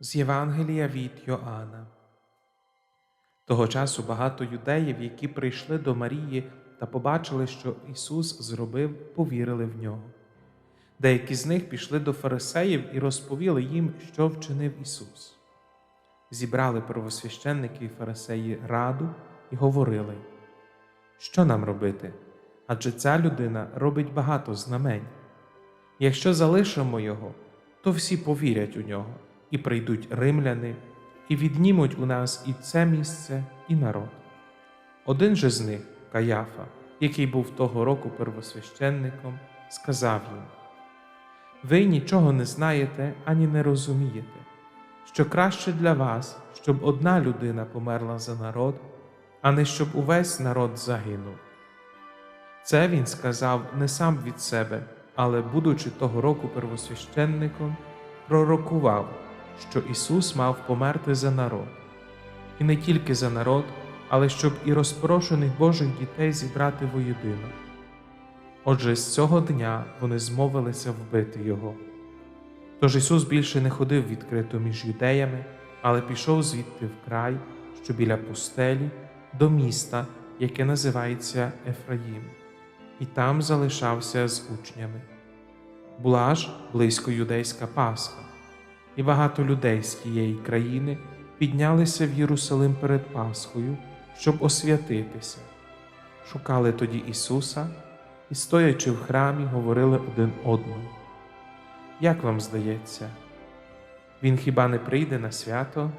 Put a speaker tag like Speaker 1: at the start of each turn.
Speaker 1: З Євангелія від Йоанна. Того часу багато юдеїв, які прийшли до Марії та побачили, що Ісус зробив, повірили в нього. Деякі з них пішли до фарисеїв і розповіли їм, що вчинив Ісус. Зібрали первосвященники і фарисеї раду і говорили, що нам робити? Адже ця людина робить багато знамень. Якщо залишимо його, то всі повірять у нього, і прийдуть римляни, і віднімуть у нас і це місце, і народ. Один же з них, Каяфа, який був того року первосвященником, сказав їм: Ви нічого не знаєте ані не розумієте, що краще для вас, щоб одна людина померла за народ, а не щоб увесь народ загинув. Це він сказав не сам від себе, але, будучи того року первосвященником, пророкував, що Ісус мав померти за народ, і не тільки за народ, але щоб і розпорошених Божих дітей зібрати воєдино. Отже, з цього дня вони змовилися вбити Його. Тож Ісус більше не ходив відкрито між юдеями, але пішов звідти в край, що біля пустелі, до міста, яке називається Ефраїм, і там залишався з учнями. Була ж близько юдейська Пасха, і багато людей з тієї країни піднялися в Єрусалим перед Пасхою, щоб освятитися. Шукали тоді Ісуса і, стоячи в храмі, говорили один одному. Як вам здається, Він хіба не прийде на свято?